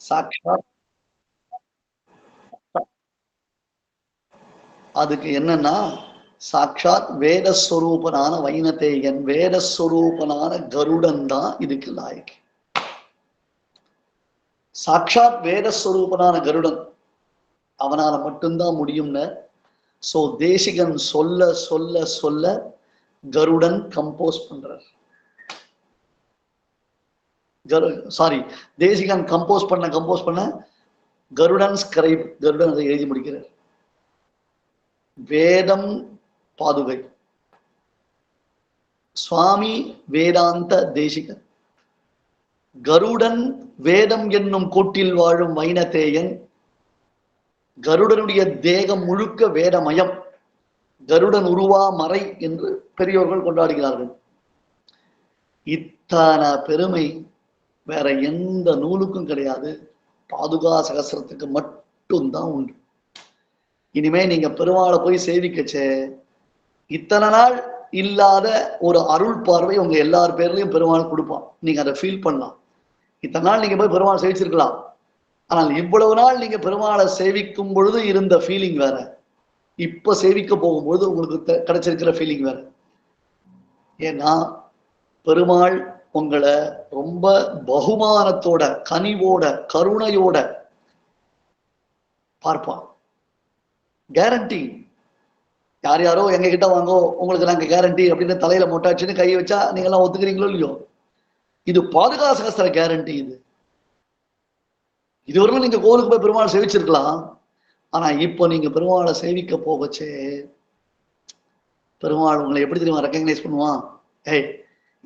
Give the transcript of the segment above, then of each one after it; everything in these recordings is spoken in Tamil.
சாட்சாத் அதுக்கு என்னன்னா சாட்சாத் வேதஸ்வரூபனான வைனதேயன் வேதஸ்வரூபனான கருடன் தான் இதுக்கு லாயக்கு சாட்சாத் வேதஸ்வரூபனான கருடன் அவனால மட்டும்தான் முடியும்னு. சோ தேசிகன் சொல்ல சொல்ல சொல்ல கருடன் கம்போஸ் பண்றார். சாரி தேசிகன் கம்போஸ் பண்ண கம்போஸ் பண்ண கருடன் கரை கருடன் அதை எழுதி முடிக்கிறார். வேதம் பாதுகை. சுவாமி வேதாந்த தேசிகன். கருடன் வேதம் என்னும் கூட்டில் வாழும் வைனதேயன் கருடனுடைய தேகம் முழுக்க வேதமயம். கருடன் உருவா மறை என்று பெரியோர்கள் கொண்டாடுகிறார்கள். இத்தனை பெருமை வேற எந்த நூலுக்கும் கிடையாது. பாதுகா சகசிரத்துக்கு மட்டும்தான் உண்டு. இனிமே நீங்க பெருமாளை போய் சேவிக்கச்சே. இத்தனை நாள் இல்லாத ஒரு அருள் பார்வை உங்க எல்லார் பேர்லயும் பெருமாள் கொடுப்பான். நீங்க அதை ஃபீல் பண்ணலாம். இத்தனை நாள் நீங்க போய் பெருமாள் சேவிச்சிருக்கலாம். ஆனால் இவ்வளவு நாள் நீங்க பெருமாளை சேவிக்கும் பொழுது இருந்த ஃபீலிங் வேற. இப்ப சேவிக்க போகும்பொழுது உங்களுக்கு கிடைச்சிருக்கிற ஃபீலிங் வேற. ஏன்னா பெருமாள் உங்களை ரொம்ப பகுமானத்தோட கனிவோட கருணையோட பார்ப்பான். கேரண்டி யார் யாரோ எங்க கிட்ட வாங்கோ உங்களுக்கு நாங்க கேரண்டி அப்படின்னு தலையில மொட்டாச்சுன்னு கை வச்சா நீங்க எல்லாம் ஒத்துக்கிறீங்களோ இல்லையோ? இது பாதுகா கேரண்டி இது. இதுவரைக்கும் நீங்க கோவிலுக்கு போய் பெருமாள் சேவிச்சிருக்கலாம். ஆனா இப்போ நீங்க பெருமாளை சேவிக்க போகச்சே. பெருமாள் உங்களை எப்படி தெரியுமா ரெக்கக்னைஸ் பண்ணுவான்? ஏய்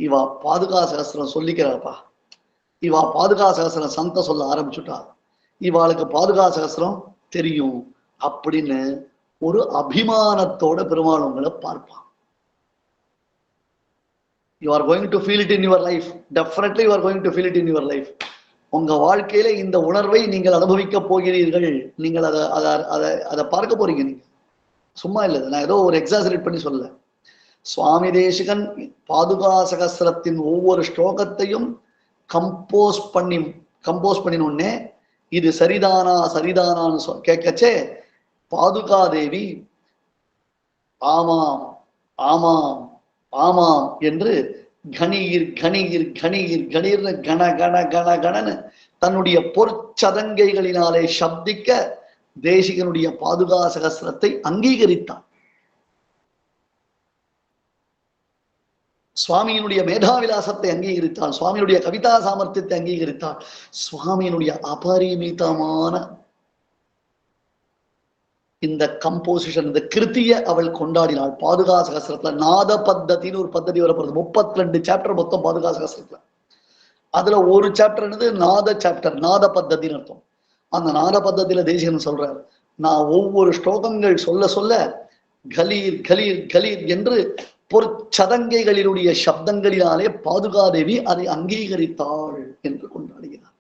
இவா பாதுகா சகஸ்திரம் சொல்லிக்கிறாப்பா. இவா பாதுகா சகஸ்திரம் சந்த சொல்ல ஆரம்பிச்சுட்டா. இவாளுக்கு பாதுகா சகஸ்திரம் தெரியும் அப்படின்னு ஒரு அபிமானத்தோட பெருமாள் உங்களை பார்ப்பான் you are going to feel it in your life definitely you are going to feel it in your life உங்க வாழ்க்கையில இந்த உணர்வை நீங்கள் அனுபவிக்க போகிறீர்கள். நீங்கள் அதை அதை அதை அதை பார்க்க போறீங்க நீங்க. சும்மா இல்லை நான் ஏதோ ஒரு எக்ஸாசரேட் பண்ணி சொல்ல சுவாமி தேசிகன் பாதுகா சகசிரத்தின் ஒவ்வொரு ஸ்லோகத்தையும் கம்போஸ் பண்ணி கம்போஸ் பண்ணினோடனே இது சரிதானா சரிதானான்னு சொ- கேட்கச்சே பாதுகா தேவி ஆமாம் ஆமாம் ஆமாம் என்று கணீர் கணீர் கணீர் கணீர்னு கண கண கண கணன்னு தன்னுடைய பொற்சதங்கைகளினாலே சப்திக்க தேசிகனுடைய பாதுகா சகசிரத்தை அங்கீகரித்தான். சுவாமியினுடைய மேதாவிலாசத்தை அங்கீகரித்தாள் சுவாமியினுடைய கவிதா சாமர்த்தியத்தை அங்கீகரித்தாள் சுவாமியினுடைய அபரிமிதமான இந்த கம்போசிஷன் இந்த கிருத்திய அவள் கொண்டாடினாள். பாதுகா சகசிரத்துல நாத பத்தத்தின்னு ஒரு பத்ததி வரப்படுது முப்பத்தி ரெண்டு சாப்டர் மொத்தம் பாதுகா சகசிரத்துல. அதுல ஒரு சாப்டர் என்னது? நாத சாப்டர் நாத பத்தத்தின்னு அர்த்தம். அந்த நாத பத்தத்தில தேசிகன் சொல்றார் நான் ஒவ்வொரு ஸ்லோகங்கள் சொல்ல சொல்ல கலீர் கலீர் கலீர் என்று பொற்சதங்கைகளினுடைய சப்தங்களினாலே பாதுகாதேவி அதை அங்கீகரித்தாள் என்று கொண்டாடுகிறார்.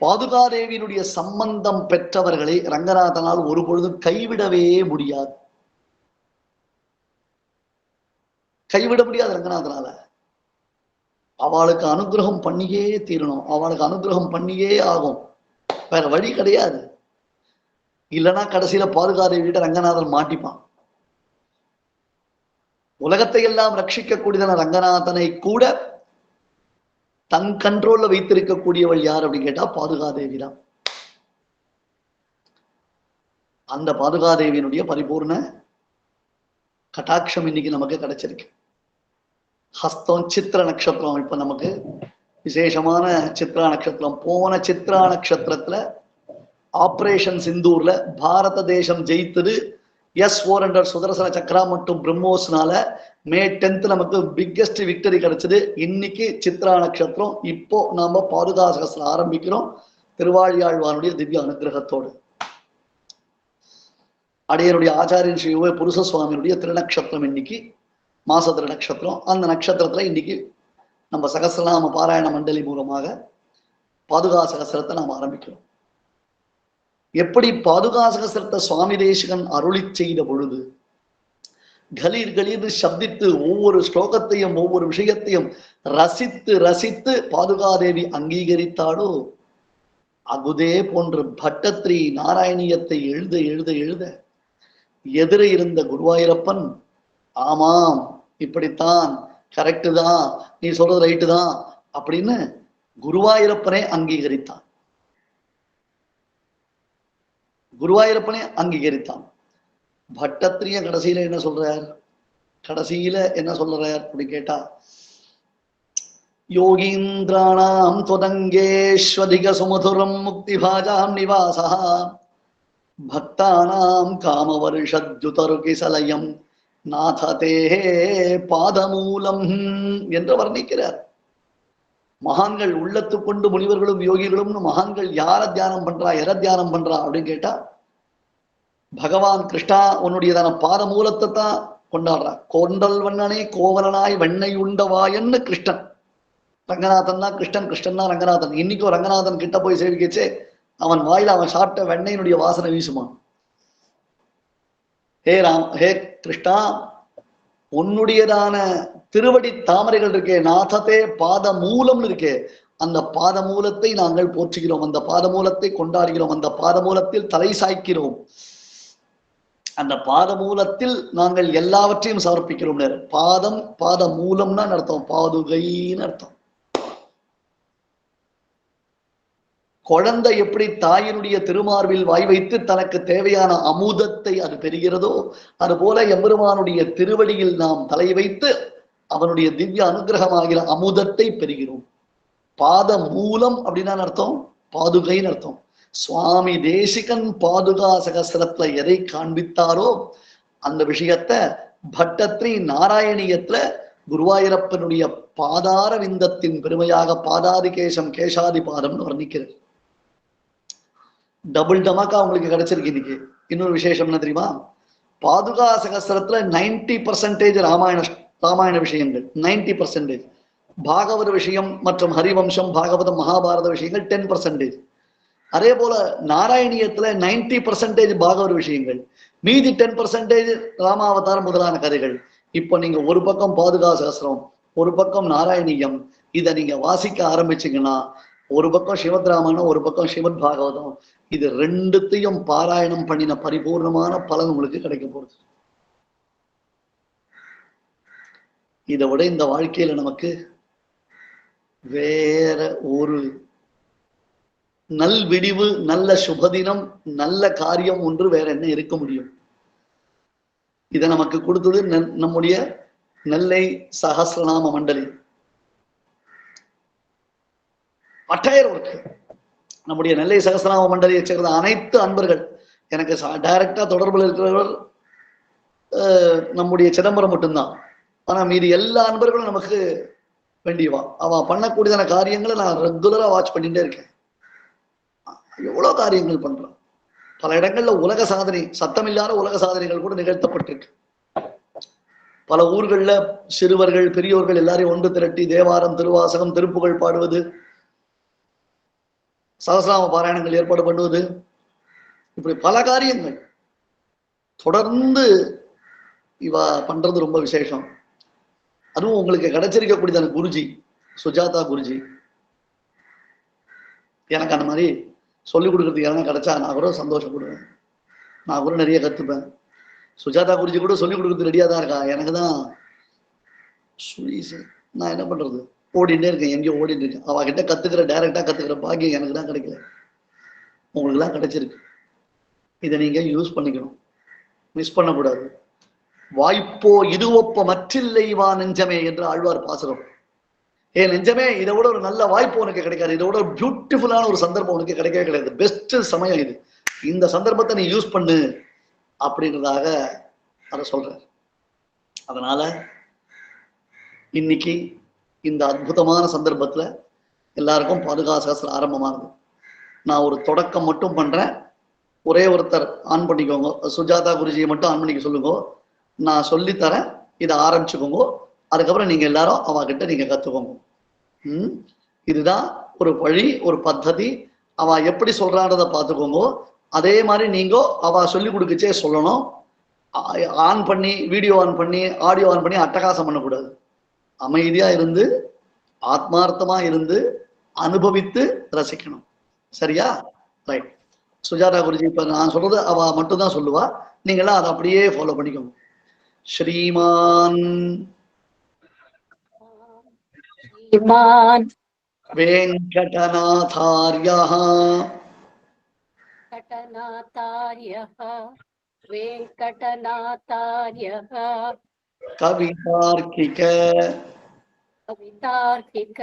பாதுகாதேவியினுடைய சம்பந்தம் பெற்றவர்களை ரங்கநாதனால் ஒரு பொழுதும் கைவிடவே முடியாது. கைவிட முடியாது ரங்கநாதனால. அவளுக்கு அனுகிரகம் பண்ணியே தீரணும். அவளுக்கு அனுகிரகம் பண்ணியே ஆகும். வேற வழி கிடையாது. இல்லைன்னா கடைசியில பாதுகாதேவிட்ட ரங்கநாதன் மாட்டிப்பான். உலகத்தை எல்லாம் ரட்சிக்கக்கூடியதான ரங்கநாதனை கூட தன் கண்ட்ரோல்ல வைத்திருக்கக்கூடியவள் யார் அப்படின்னு கேட்டா பாதுகாதேவி தான் அந்த பாதுகாதேவியினுடைய பரிபூர்ண கட்டாட்சம் இன்னைக்கு நமக்கு கிடைச்சிருக்கு. ஹஸ்தம் சித்திர நட்சத்திரம் இப்ப நமக்கு விசேஷமான சித்ரா நட்சத்திரம் போன சித்ரா நட்சத்திரத்துல ஆப்ரேஷன் சிந்தூர்ல பாரத தேசம் ஜெயித்தது. S four hundred Sudarshana Chakra மற்றும் பிரம்மோஸ்னால மே டென்த் நமக்கு பிக்கெஸ்ட் விக்டரி கிடைச்சது. இன்னைக்கு சித்ரா நட்சத்திரம். இப்போ நாம பாதுகா சகஸ்திரம் ஆரம்பிக்கிறோம். திருவாழியாழ்வானுடைய திவ்ய அனுகிரகத்தோடு. அடையனுடைய ஆச்சாரியன் ஸ்ரீ புருஷ சுவாமியினுடைய திருநக்ஷத்திரம் இன்னைக்கு மாச திருநக்ஷத்திரம் அந்த நட்சத்திரத்துல இன்னைக்கு நம்ம சகசிரநாம பாராயண மண்டலி மூலமாக பாதுகா சகசிரத்தை நாம் ஆரம்பிக்கிறோம். எப்படி பாதுகாசக சகசிரத்தை சுவாமி தேசிகன் அருளி செய்த பொழுது கலீர் கலீர் சப்தித்து ஒவ்வொரு ஸ்லோகத்தையும் ஒவ்வொரு விஷயத்தையும் ரசித்து ரசித்து பாதுகாதேவி அங்கீகரித்தாளோ அகுதே போன்ற பட்டத்ரி நாராயணியத்தை எழுத எழுத எழுத எதிரே இருந்த குருவாயூரப்பன் ஆமாம் இப்படித்தான் கரெக்டு தான் நீ சொல்றது ரைட்டு தான் அப்படின்னு குருவாயூரப்பனே அங்கீகரித்தான். குருவாயூரப்பனே அங்கீகரித்தான். பட்டத்திரிய கடைசியில என்ன சொல்றார்? கடைசியில என்ன சொல்றார் அப்படின்னு கேட்டா யோகீந்திராணாம் துவதங்கேஸ்வதிக சுமதுரம் முக்தி பாஜாம் நிவாசா பக்தானாம் காமவருஷத்யுதருகிசலயம். நாததே பாதமூலம் என்று வர்ணிக்கிறார். மகான்கள் உள்ளத்து கொண்டு முனிவர்களும் யோகிகளும் மகான்கள் யார தியானம் பண்றா எற தியானம் பண்றா அப்படின்னு கேட்டா பகவான் கிருஷ்ணா உன்னுடையதான பாத மூலத்தை தான் கொண்டாடுறா கோண்டல் வண்ணனே கோவலனாய் வெண்ணை உண்டவாயன்னு கிருஷ்ணன். ரங்கநாதன் தான் கிருஷ்ணன் கிருஷ்ணன் தான் ரங்கநாதன். இன்னைக்கும் ரங்கநாதன் கிட்ட போய் சேவிக்கச்சே அவன் வாயில அவன் சாப்பிட்ட வெண்ணையினுடைய வாசனை வீசுமா? ஹே ராம் ஹே கிருஷ்ணா உன்னுடையதான திருவடி தாமரைகள் இருக்கே நாதத்தே பாத மூலம்னு இருக்கே அந்த பாத மூலத்தை நாங்கள் போற்றுகிறோம் அந்த பாத மூலத்தை கொண்டாடுகிறோம் அந்த பாத மூலத்தில் தலை சாய்க்கிறோம். அந்த பாத மூலத்தில் நாங்கள் எல்லாவற்றையும் சமர்ப்பிக்கிறோம் பாதம் பாத மூலம்னா அர்த்தம் பாதுகைன்னு அர்த்தம். குழந்தை எப்படி தாயினுடைய திருமார்பில் வாய் வைத்து தனக்கு தேவையான அமுதத்தை அது பெறுகிறதோ அதுபோல எம்பெருமானுடைய திருவடியில் நாம் தலை வைத்து அவனுடைய திவ்ய அனுகிரகமாகிற அமுதத்தை பெறுகிறோம். பாத மூலம் அப்படின்னா அர்த்தம்? பாதுகைன்னு அர்த்தம். சுவாமி தேசிகன் பாதுகா சகசரத்துல எதை காண்பித்தாரோ அந்த விஷயத்த பட்டத்ரி நாராயணியத்துல குருவாயூரப்பனுடைய பாதார விந்தத்தின் பெருமையாக பாதாதிகேசம் கேசாதி பாதம்னு வர்ணிக்கிறது. டபுள் டமாக்கா உங்களுக்கு கிடைச்சிருக்கு இன்னைக்கு. இன்னொரு விசேஷம் என்ன தெரியுமா? பாதுகா சகசரத்துல நைன்டி பர்சன்டேஜ் ராமாயண ராமாயண விஷயங்கள். நைன்டி பர்சன்டேஜ் பாகவத விஷயம் மற்றும் ஹரிவம்சம் பாகவதம் மகாபாரத விஷயங்கள் டென் பர்சன்டேஜ் அதே போல நாராயணியத்துல நைன்டி பர்சன்டேஜ் பாகவத விஷயங்கள். மீதி டென் பர்சன்டேஜ் ராமாவதாரம் முதலான கதைகள். இப்போ நீங்க ஒரு பக்கம் பாதுகா சகசிரம் ஒரு பக்கம் நாராயணியம் இதை நீங்க வாசிக்க ஆரம்பிச்சீங்கன்னா ஒரு பக்கம் சிவத் ராமாயணம் ஒரு பக்கம் சிவத் பாகவதம் இது ரெண்டுத்தையும் பாராயணம் பண்ணின பரிபூர்ணமான பலன் உங்களுக்கு கிடைக்க போகுது இதை விட இந்த வாழ்க்கையில நமக்கு வேற ஒரு நல் விடிவு நல்ல சுபதினம் நல்ல காரியம் ஒன்று வேற என்ன இருக்க முடியும்? இதை நமக்கு கொடுத்தது நம்முடைய நெல்லை சஹஸ்ரநாம மண்டலி. அட்டையர் ஒர்க் நம்முடைய நெல்லை சகசிரநாம மண்டலியை சேர்ந்த அனைத்து அன்பர்கள் எனக்கு டைரக்டா தொடர்பில் இருக்கிறவர் அஹ், நம்முடைய சிதம்பரம் மட்டும்தான். ஆனா மீதி எல்லா நண்பர்களும் நமக்கு வேண்டியவா அவன் பண்ணக்கூடியதான காரியங்களை நான் ரெகுலரா வாட்ச் பண்ணிட்டே இருக்கேன். எவ்வளவு காரியங்கள் பண்றான் பல இடங்கள்ல உலக சாதனை சத்தமில்லாத உலக சாதனைகள் கூட நிகழ்த்தப்பட்டிருக்கு. பல ஊர்கள்ல சிறுவர்கள் பெரியோர்கள் எல்லாரையும் ஒன்று திரட்டி தேவாரம் திருவாசகம் திருப்புகள் பாடுவது சகசிராம பாராயணங்கள் ஏற்பாடு பண்ணுவது இப்படி பல காரியங்கள். தொடர்ந்து இவ பண்றது ரொம்ப விசேஷம். அதுவும் உங்களுக்கு கிடைச்சிருக்கக்கூடியதான குருஜி சுஜாதா குருஜி. எனக்கு அந்த மாதிரி சொல்லிக் கொடுக்கறதுக்கு யாரும் கிடைச்சா நான் கூட சந்தோஷப்படுவேன். நான் கூட நிறைய கத்துப்பேன். சுஜாதா குருஜி கூட சொல்லிக் கொடுக்கறது ரெடியா தான் இருக்கா? எனக்கு தான் சுழீஸ் நான் என்ன பண்றது? ஓடிட்டே இருக்கேன் எங்கேயோ ஓடிட்டு இருக்கேன். அவகிட்ட கத்துக்கிற டைரக்டா கத்துக்கிற பாக்கியம் எனக்கு தான் கிடைக்கல. உங்களுக்கு தான் கிடைச்சிருக்கு. இதை நீங்க யூஸ் பண்ணிக்கணும். மிஸ் பண்ணக்கூடாது. வாய்ப்போ இதுவப்போ மற்றில்லை வா நெஞ்சமே என்று ஆழ்வார் பாசுரம். ஏ நெஞ்சமே இதை விட ஒரு நல்ல வாய்ப்பு உனக்கு கிடைக்காது. இதை விட ஒரு பியூட்டிஃபுல்லான ஒரு சந்தர்ப்பம் உனக்கு கிடைக்கவே கிடையாது. பெஸ்ட் சமயம் இது. இந்த சந்தர்ப்பத்தை நீ யூஸ் பண்ணு அப்படின்றதாக அதை சொல்றார். அதனால இன்னைக்கு இந்த அற்புதமான சந்தர்ப்பத்துல எல்லாருக்கும் பாதுகா சகசிரம் ஆரம்பமானது. நான் ஒரு தொடக்கம் மட்டும் பண்றேன். ஒரே ஒருத்தர் ஆன் பண்ணிக்கோங்க. சுஜாதா குருஜியை மட்டும் ஆன் பண்ணிக்க சொல்லுங்க. நான் சொல்லித்தரேன். இதை ஆரம்பிச்சுக்கோங்க. அதுக்கப்புறம் நீங்க எல்லாரும் அவகிட்ட நீங்க கத்துக்கோங்க. ம்? இதுதான் ஒரு வழி ஒரு பத்ததி. அவ எப்படி சொல்றான்றத பார்த்துக்கோங்க. அதே மாதிரி நீங்க அவ சொல்லி கொடுக்கச்சே சொல்லணும். ஆன் பண்ணி வீடியோ ஆன் பண்ணி ஆடியோ ஆன் பண்ணி அட்டகாசம் பண்ணக்கூடாது. அமைதியா இருந்து ஆத்மார்த்தமா இருந்து அனுபவித்து ரசிக்கணும். சரியா? ரைட் சுஜாதா குருஜி இப்ப நான் சொல்றது அவ மட்டும்தான் சொல்லுவா. நீங்களாம் அதை அப்படியே ஃபாலோ பண்ணிக்கோங்க. श्रीमान। श्रीमान। वेङ्कटनाथार्यः। वेङ्कटनाथार्यः। वेङ्कटनाथार्यः। कवितार्किक। कवितार्किक।